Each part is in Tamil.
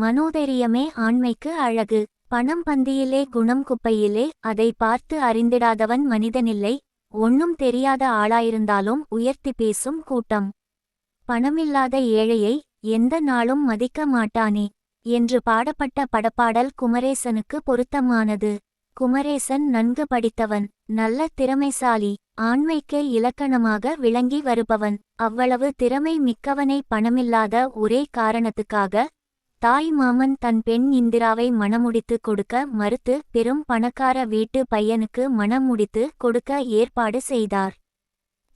மனோதைரியமே ஆண்மைக்கு அழகு. பணம் பந்தியிலே குணம் குப்பையிலே அதை பார்த்து அறிந்திடாதவன் மனிதனில்லை. ஒண்ணும் தெரியாத ஆளாயிருந்தாலும் உயர்த்தி பேசும் கூட்டம். பணமில்லாத ஏழையை எந்த நாளும் மதிக்க மாட்டானே என்று பாடப்பட்ட படப்பாடல் குமரேசனுக்கு பொருத்தமானது. குமரேசன் நன்கு படித்தவன் நல்ல திறமைசாலி ஆண்மைக்கு இலக்கணமாக விளங்கி வருபவன். அவ்வளவு திறமை மிக்கவனை பணமில்லாத ஒரே காரணத்துக்காக தாய் மாமன் தன் பெண் இந்திராவை மணமுடித்து கொடுக்க மறுத்து பெரும் பணக்கார வீட்டு பையனுக்கு மணம் முடித்து கொடுக்க ஏற்பாடு செய்தார்.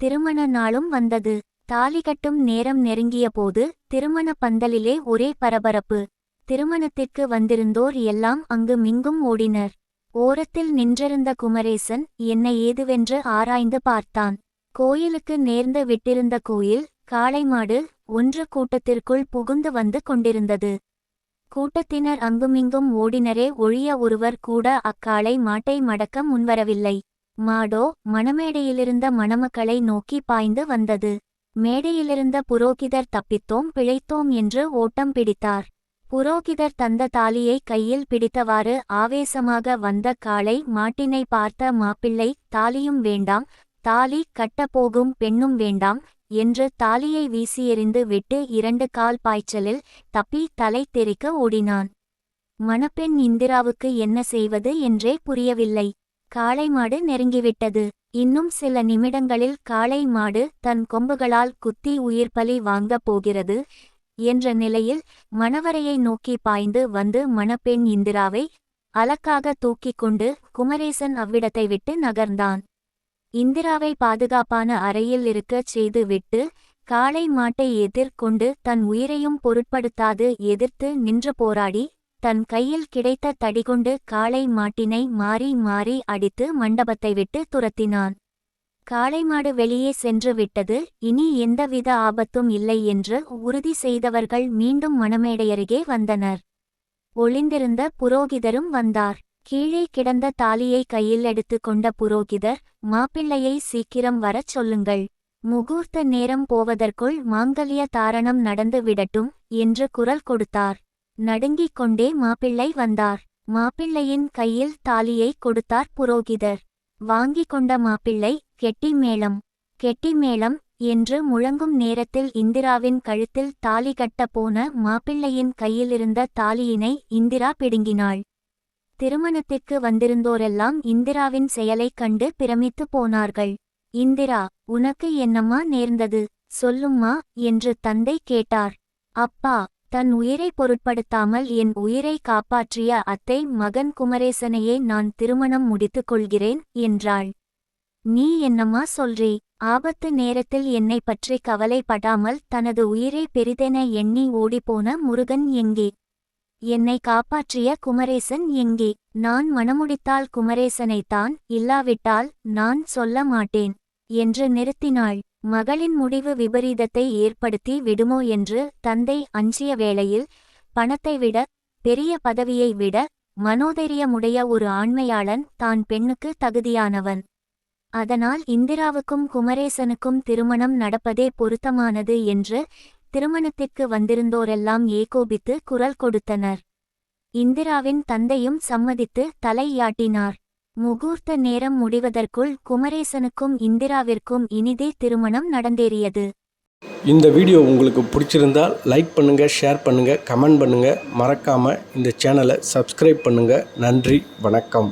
திருமண நாளும் வந்தது. தாலி கட்டும் நேரம் நெருங்கிய போது திருமண பந்தலிலே ஒரே பரபரப்பு. திருமணத்திற்கு வந்திருந்தோர் எல்லாம் அங்கு மிங்கும் ஓடினர். ஓரத்தில் நின்றிருந்த குமரேசன் என்ன ஏதுவென்று ஆராய்ந்து பார்த்தான். கோயிலுக்கு நேர்ந்து விட்டிருந்த கோயில் காளைமாடு ஒன்று கூட்டத்திற்குள் புகுந்து வந்து கொண்டிருந்தது. கூட்டத்தினர் அங்குமிங்கும் ஓடினரே ஒழிய ஒருவர் கூட அக்காளை மாட்டை மடக்க முன்வரவில்லை. மாடோ மணமேடையிலிருந்த மணமக்களை நோக்கி பாய்ந்து வந்தது. மேடையிலிருந்த புரோகிதர் தப்பித்தோம் பிழைத்தோம் என்று ஓட்டம் பிடித்தார். புரோகிதர் தந்த தாலியை கையில் பிடித்தவாறு ஆவேசமாக வந்த காளை மாட்டினை பார்த்த மாப்பிள்ளை தாலியும் வேண்டாம் தாலி கட்டப்போகும் பெண்ணும் வேண்டாம் என்று தாலியை வீசியெறிந்து விட்டு இரண்டு கால் பாய்ச்சலில் தப்பி தலை தெறிக்க ஓடினான். மணப்பெண் இந்திராவுக்கு என்ன செய்வது என்றே புரியவில்லை. காளை மாடு நெருங்கிவிட்டது. இன்னும் சில நிமிடங்களில் காளை மாடு தன் கொம்புகளால் குத்தி உயிர்பலி வாங்கப் போகிறது என்ற நிலையில் மணவரையை நோக்கி பாய்ந்து வந்து மணப்பெண் இந்திராவை அலக்காக தூக்கிக் கொண்டு குமரேசன் அவ்விடத்தை விட்டு நகர்ந்தான். இந்திராவை பாதுகாப்பான அறையில் இருக்கச் செய்து விட்டு காளை மாட்டை எதிர்கொண்டு தன் உயிரையும் பொருட்படுத்தாது எதிர்த்து நின்று போராடி தன் கையில் கிடைத்த தடிகொண்டு காளை மாட்டினை மாறி மாறி அடித்து மண்டபத்தை விட்டு துரத்தினான். காளை மாடு வெளியே சென்று விட்டது இனி எந்தவித ஆபத்தும் இல்லை என்று உறுதி செய்தவர்கள் மீண்டும் மணமேடையருகே வந்தனர். ஒளிந்திருந்த புரோகிதரும் வந்தார். கீழே கிடந்த தாலியை கையில் எடுத்து கொண்ட புரோகிதர் மாப்பிள்ளையை சீக்கிரம் வரச் சொல்லுங்கள். முகூர்த்த நேரம் போவதற்குள் மாங்கல்ய தாரணம் நடந்து விடட்டும் என்று குரல் கொடுத்தார். நடுங்கிக் கொண்டே மாப்பிள்ளை வந்தார். மாப்பிள்ளையின் கையில் தாலியை கொடுத்தார் புரோகிதர். வாங்கிக் கொண்ட மாப்பிள்ளை கெட்டி மேளம் கெட்டி மேளம் என்று முழங்கும் நேரத்தில் இந்திராவின் கழுத்தில் தாலி கட்டப் போன மாப்பிள்ளையின் கையிலிருந்த தாலியினை இந்திரா பிடுங்கினாள். திருமணத்திற்கு வந்திருந்தோரெல்லாம் இந்திராவின் செயலைக் கண்டு பிரமித்து போனார்கள். இந்திரா உனக்கு என்னம்மா நேர்ந்தது? சொல்லும்மா என்று தந்தை கேட்டார். அப்பா தன் உயிரை பொருட்படுத்தாமல் என் உயிரை காப்பாற்றிய அத்தை மகன் குமரேசனையே நான் திருமணம் முடித்துக் கொள்கிறேன் என்றாள். நீ என்னம்மா சொல்றே? ஆபத்து நேரத்தில் என்னை பற்றி கவலைப்படாமல் தனது உயிரை பெரிதென எண்ணி ஓடிப்போன முருகன் எங்கே? என்னை காப்பாற்றிய குமரேசன் எங்கே? நான் மணமுடித்தால் குமரேசனைத்தான் இல்லாவிட்டால் நான் சொல்ல மாட்டேன் என்று நிறுத்தினாள். மகளின் முடிவு விபரீதத்தை ஏற்படுத்தி விடுமோ என்று தந்தை அஞ்சிய வேளையில் பணத்தை விட பெரிய பதவியை விட மனோதைரியமுடைய ஒரு ஆண்மையாளன் தான் பெண்ணுக்கு தகுதியானவன். அதனால் இந்திராவுக்கும் குமரேசனுக்கும் திருமணம் நடப்பதே பொருத்தமானது என்று திருமணத்திற்கு வந்திருந்தோரெல்லாம் ஏகோபித்து குரல் கொடுத்தனர். இந்திராவின் தந்தையும் சம்மதித்து தலையாட்டினார். முகூர்த்த நேரம் முடிவதற்குள் குமரேசனுக்கும் இந்திராவிற்கும் இனிதே திருமணம் நடந்தேறியது. இந்த வீடியோ உங்களுக்கு பிடிச்சிருந்தால் லைக் பண்ணுங்கள் ஷேர் பண்ணுங்கள் கமெண்ட் பண்ணுங்கள் மறக்காமல் இந்த சேனலை சப்ஸ்கிரைப் பண்ணுங்கள் நன்றி வணக்கம்.